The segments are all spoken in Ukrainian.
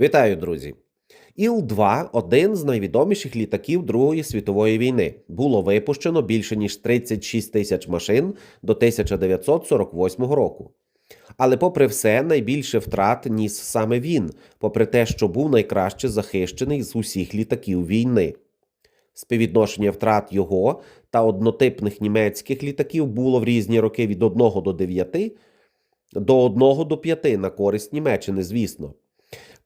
Вітаю, друзі! Іл-2 один з найвідоміших літаків Другої світової війни. Було випущено більше ніж 36 тисяч машин до 1948 року. Але, попри все, найбільше втрат ніс саме він, попри те, що був найкраще захищений з усіх літаків війни. Співвідношення втрат його та однотипних німецьких літаків було в різні роки від 1 до 9 до 1 до 5 на користь Німеччини, звісно.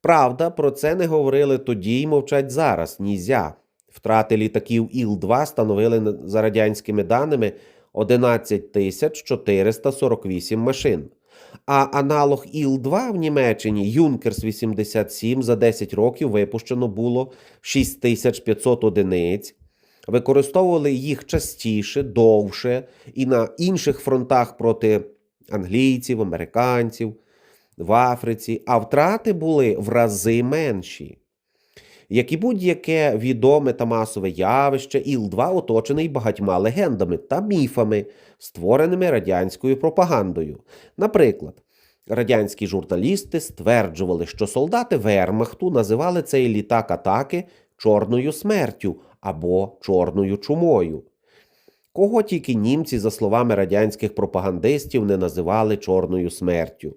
Правда, про це не говорили тоді й мовчать зараз. Нізя. Втрати літаків Іл-2 становили за радянськими даними 11 тисяч 448 машин. А аналог Іл-2 в Німеччині Юнкерс 87 за 10 років випущено було 6500 одиниць. Використовували їх частіше, довше і на інших фронтах проти англійців, американців в Африці, а втрати були в рази менші. Як і будь-яке відоме та масове явище, Іл-2 оточений багатьма легендами та міфами, створеними радянською пропагандою. Наприклад, радянські журналісти стверджували, що солдати Вермахту називали цей літак атаки Чорною смертю або Чорною чумою. Кого тільки німці, за словами радянських пропагандистів, не називали Чорною смертю.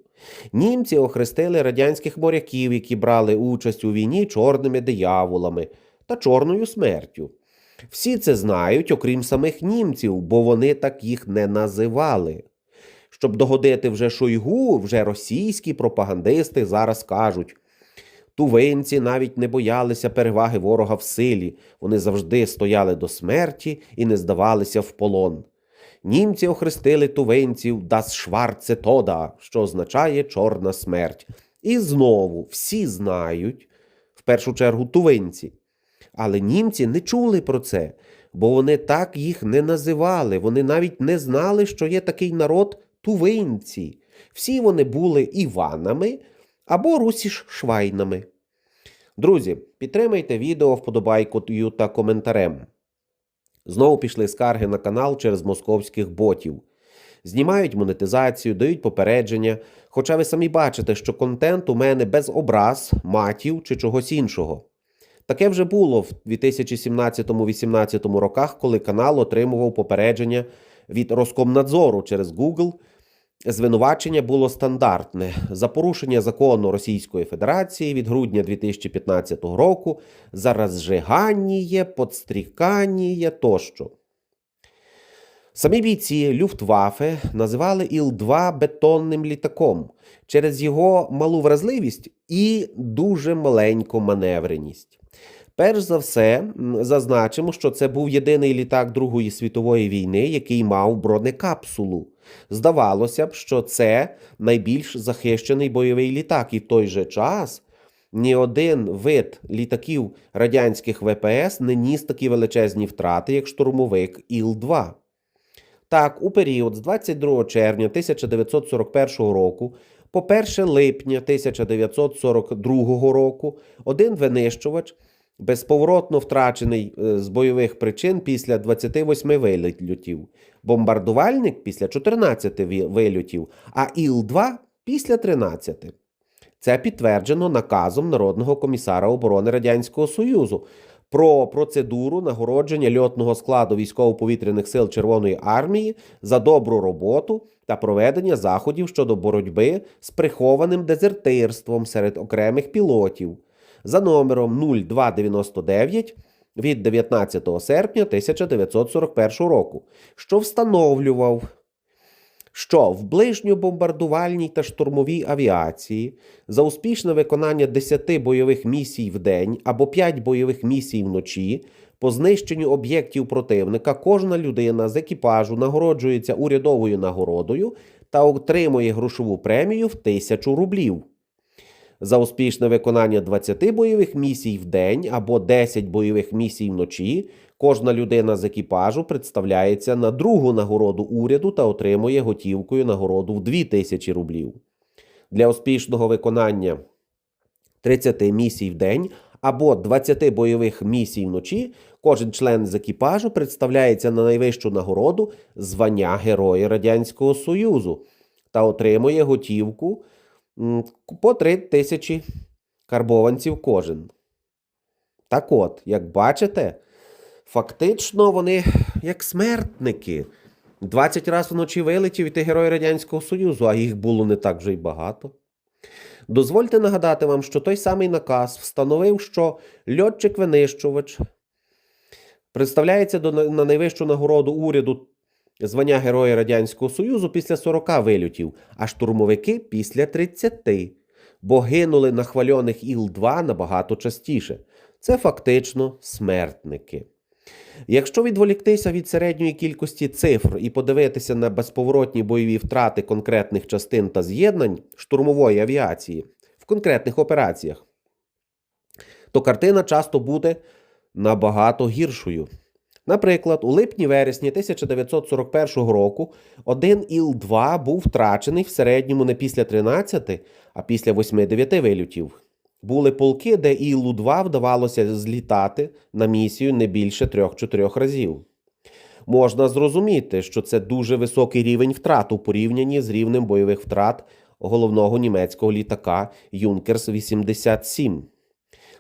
Німці охрестили радянських моряків, які брали участь у війні чорними дияволами та чорною смертю. Всі це знають, окрім самих німців, бо вони так їх не називали. Щоб догодити вже Шойгу, вже російські пропагандисти зараз кажуть. Тувинці навіть не боялися переваги ворога в силі, вони завжди стояли до смерті і не здавалися в полон. Німці охрестили тувинців «Das Schwarze Toda», що означає чорна смерть. І знову всі знають, в першу чергу тувинці. Але німці не чули про це, бо вони так їх не називали, вони навіть не знали, що є такий народ тувинці. Всі вони були Іванами або русіш-швайнами. Друзі, підтримайте відео вподобайкою та коментарем. Знову пішли скарги на канал через московських ботів. Знімають монетизацію, дають попередження. Хоча ви самі бачите, що контент у мене без образ, матів чи чогось іншого. Таке вже було в 2017-18 роках, коли канал отримував попередження від Роскомнадзору через Google. Звинувачення було стандартне за порушення закону Російської Федерації від грудня 2015 року за розжиганніє, подстрікання тощо. Самі бійці Люфтваффе називали Іл-2 бетонним літаком через його малу вразливість і дуже маленьку маневреність. Перш за все, зазначимо, що це був єдиний літак Другої світової війни, який мав бронекапсулу. Здавалося б, що це найбільш захищений бойовий літак, і в той же час ні один вид літаків радянських ВПС не ніс такі величезні втрати, як штурмовик Іл-2. Так, у період з 22 червня 1941 року по 1 липня 1942 року один винищувач безповоротно втрачений з бойових причин після 28 вильотів, бомбардувальник після 14 вильотів, а Іл-2 після 13. Це підтверджено наказом Народного комісара оборони Радянського Союзу про процедуру нагородження льотного складу військово-повітряних сил Червоної армії за добру роботу та проведення заходів щодо боротьби з прихованим дезертирством серед окремих пілотів за номером 0299 від 19 серпня 1941 року, що встановлював, що в ближньобомбардувальній та штурмовій авіації за успішне виконання 10 бойових місій в день або 5 бойових місій вночі по знищенню об'єктів противника кожна людина з екіпажу нагороджується урядовою нагородою та отримує грошову премію в 1000 рублів. За успішне виконання 20 бойових місій в день або 10 бойових місій вночі кожна людина з екіпажу представляється на другу нагороду уряду та отримує готівкою нагороду в 2000 рублів. Для успішного виконання 30 місій в день або 20 бойових місій вночі кожен член з екіпажу представляється на найвищу нагороду звання Героя Радянського Союзу та отримує готівку по 3 тисячі карбованців кожен. Так от, як бачите, фактично вони як смертники. 20 разів вночі вилетів і ти герой Радянського Союзу, а їх було не так вже й багато. Дозвольте нагадати вам, що той самий наказ встановив, що льотчик-винищувач представляється до, на найвищу нагороду уряду звання Героя Радянського Союзу після 40 вильотів, а штурмовики після 30, бо гинули на хвальоних Іл-2 набагато частіше. Це фактично смертники. Якщо відволіктися від середньої кількості цифр і подивитися на безповоротні бойові втрати конкретних частин та з'єднань штурмової авіації в конкретних операціях, то картина часто буде набагато гіршою. Наприклад, у липні-вересні 1941 року один Іл-2 був втрачений в середньому не після 13, а після 8-9 вильотів. Були полки, де Ілу-2 вдавалося злітати на місію не більше 3-4 разів. Можна зрозуміти, що це дуже високий рівень втрат у порівнянні з рівнем бойових втрат головного німецького літака Юнкерс 87.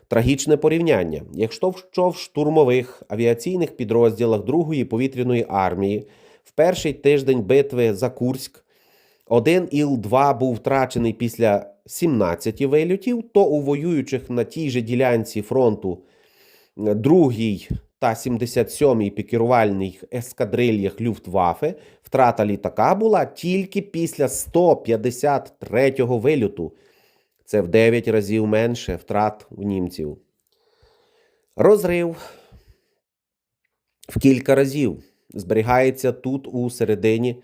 Трагічне порівняння. Якщо в штурмових авіаційних підрозділах Другої повітряної армії в перший тиждень битви за Курськ один Іл-2 був втрачений після 17 вильотів, то у воюючих на тій же ділянці фронту 2 та 77-й пікірувальних ескадрильях Люфтваффе втрата літака була тільки після 153-го вильоту. Це в 9 разів менше втрат у німців. Розрив в кілька разів зберігається тут у середині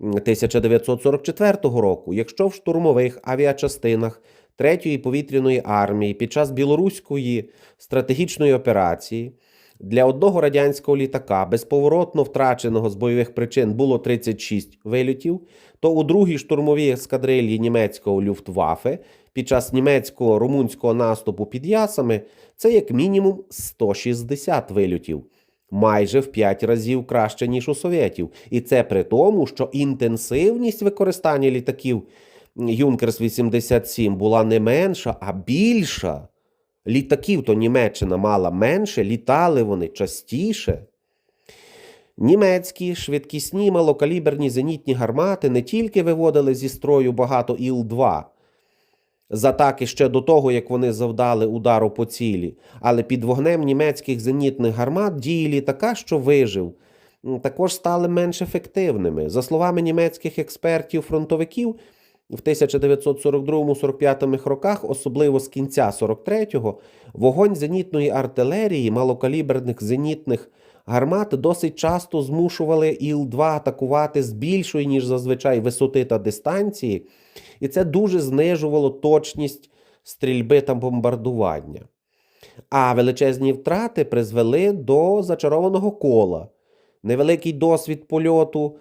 1944 року, якщо в штурмових авіачастинах 3-ї повітряної армії під час білоруської стратегічної операції для одного радянського літака безповоротно втраченого з бойових причин було 36 вильотів, то у другій штурмовій ескадрилі німецького Люфтваффе під час німецького румунського наступу під ясами це як мінімум 160 вильотів майже в 5 разів краще, ніж у совєтів. І це при тому, що інтенсивність використання літаків Юнкерс 87 була не менша, а більша. Літаків то Німеччина мала менше, літали вони частіше. Німецькі швидкісні малокаліберні зенітні гармати не тільки виводили зі строю багато Іл-2, з атаки ще до того, як вони завдали удару по цілі, але під вогнем німецьких зенітних гармат дії літака, що вижив, також стали менш ефективними. За словами німецьких експертів-фронтовиків, в 1942-45 роках, особливо з кінця 43-го, вогонь зенітної артилерії, малокаліберних зенітних гармат досить часто змушували Іл-2 атакувати з більшої, ніж зазвичай висоти та дистанції, і це дуже знижувало точність стрільби та бомбардування. А величезні втрати призвели до зачарованого кола. Невеликий досвід польоту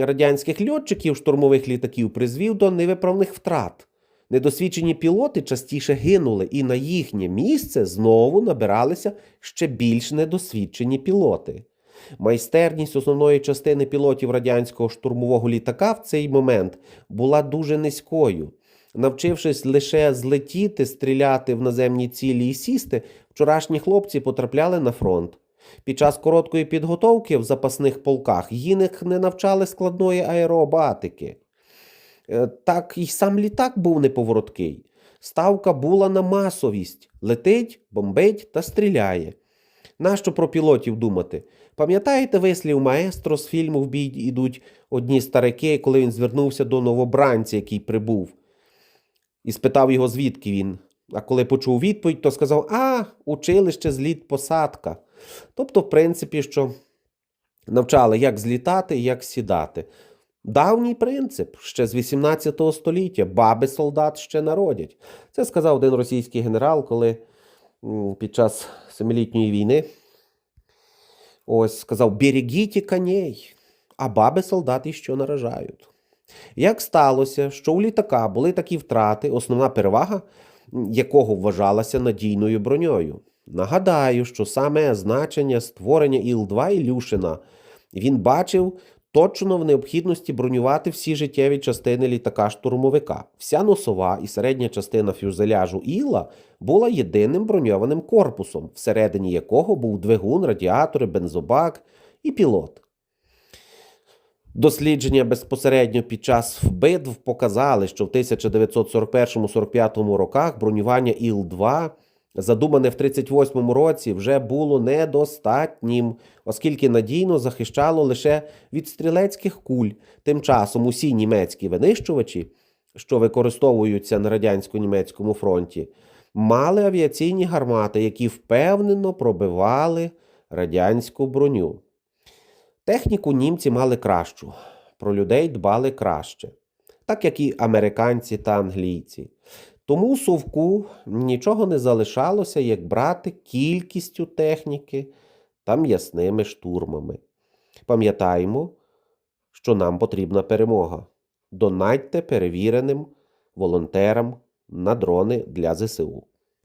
радянських льотчиків штурмових літаків призвів до невиправних втрат. Недосвідчені пілоти частіше гинули, і на їхнє місце знову набиралися ще більш недосвідчені пілоти. Майстерність основної частини пілотів радянського штурмового літака в цей момент була дуже низькою. Навчившись лише злетіти, стріляти в наземні цілі і сісти, вчорашні хлопці потрапляли на фронт. Під час короткої підготовки в запасних полках їх не навчали складної аеробатики. Е, так і сам літак був неповороткий. Ставка була на масовість летить, бомбить та стріляє. Нащо про пілотів думати? Пам'ятаєте вислів маестро з фільму В бій ідуть одні старики, коли він звернувся до новобранця, який прибув, і спитав його, звідки він. А коли почув відповідь, то сказав: А, училище зліт посадка. Тобто, в принципі, що навчали, як злітати, як сідати. Давній принцип ще з 18 століття баби солдат ще народять. Це сказав один російський генерал, коли під час Семилітньої війни ось сказав: берегіть коней, а баби солдати що наражають. Як сталося, що у літака були такі втрати, основна перевага якого вважалася надійною броньою? Нагадаю, що саме значення створення Іл-2 Ілюшина він бачив точно в необхідності бронювати всі життєві частини літака-штурмовика. Вся носова і середня частина фюзеляжу Іла була єдиним броньованим корпусом, всередині якого був двигун, радіатори, бензобак і пілот. Дослідження безпосередньо під час битв показали, що в 1941-45 роках бронювання Іл-2, задумане в 1938 році, вже було недостатнім, оскільки надійно захищало лише від стрілецьких куль. Тим часом усі німецькі винищувачі, що використовуються на радянсько-німецькому фронті, мали авіаційні гармати, які впевнено пробивали радянську броню. Техніку німці мали кращу, про людей дбали краще, так як і американці та англійці. Тому совку нічого не залишалося, як брати кількістю техніки та м'ясними штурмами. Пам'ятаємо, що нам потрібна перемога. Донатьте перевіреним волонтерам на дрони для ЗСУ.